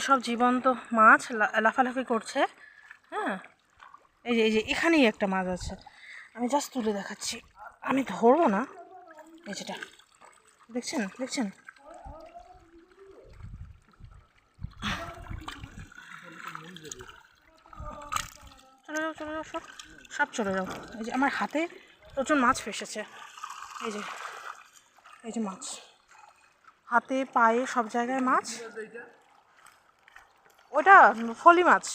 সব জীবন্ত মাছ লাফালাফি করছে হ্যাঁ? এই যে এই যে, এখানেই একটা মাছ আছে। আমি জাস্ট তুলে দেখাচ্ছি। আমি ধরবো না। এই যেটা। দেখছেন? দেখছেন? চলে যাও চলে যাও, সব সব চলে যাও। এই যে, আমার হাতে প্রচুর মাছ ফেসেছে। এই যে এই যে মাছ। হাতে, পায়ে, সব জায়গায় মাছ। ওটা ফলি মাছ।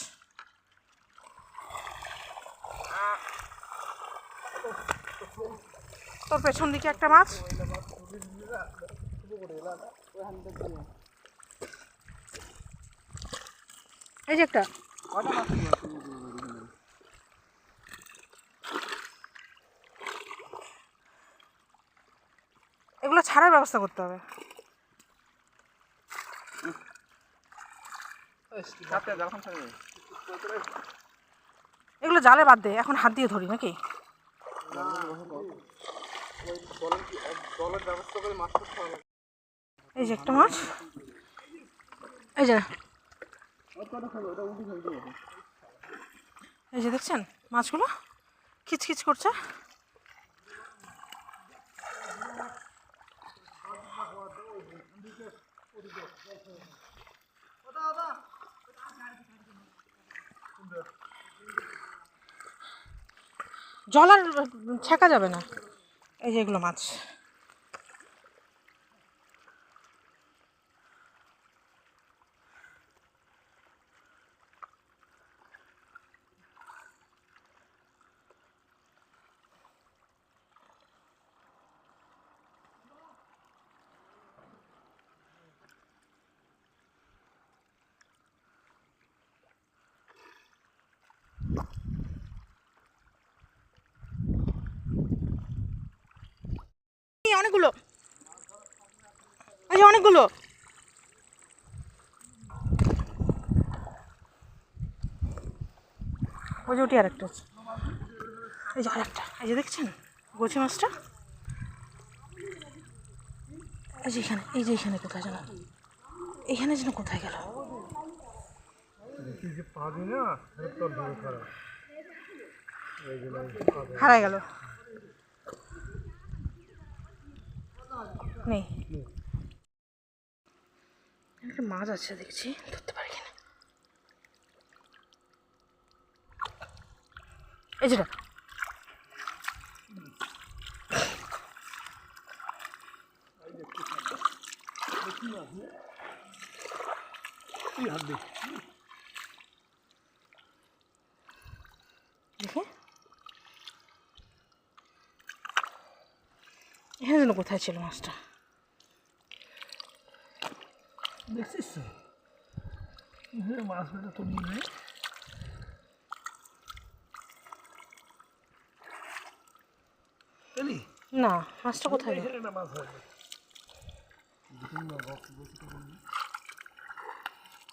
তোর পেছন দিকে একটা মাছ। এই যে একটা। এগুলো ছাড়ার ব্যবস্থা করতে হবে। এগুলো জালে বাদ দে, এখন হাত দিয়ে ধরি নাকি? এই যে একটা মাছ। এই যে। এই যে দেখছেন মাছগুলো? খিচখিচ করছে। জল আর ছেঁকা যাবে না। এই যেগুলো মাছ। অনেকগুলো। যে অনেকগুলো। ওই যে ওটি আরেকটা আছে। এই যে আরেকটা। এই যে দেখছেন? গোছি মাছটা? এই যে এখানে, এই যে এখানে কোথায় যেন? এখানে যেন কোথায় গেল? হারাই গেল। নেই। একটা মাছ আছে, দেখছি। ধরতে পারি কিনা? এই যেটা দেখে। এখানে যেন কোথায় ছিল মাছটা? দেখছিস তো? মাছ মেটা তো না। মাছটা কোথায় মাছ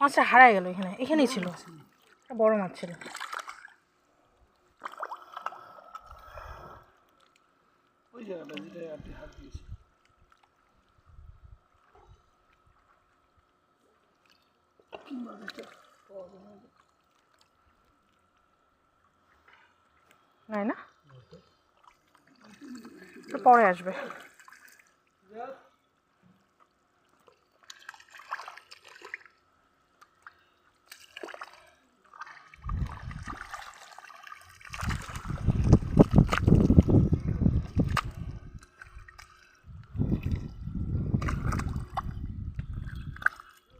মাছটা হারায় গেল এখানে এখানেই ছিল। বড় মাছ ছিল। ওই জায়গাটা যেটা আপনি হাত দিয়েছি। নাই না? পরে আসবে।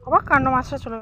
অবাক কাণ্ড মাছটা চলে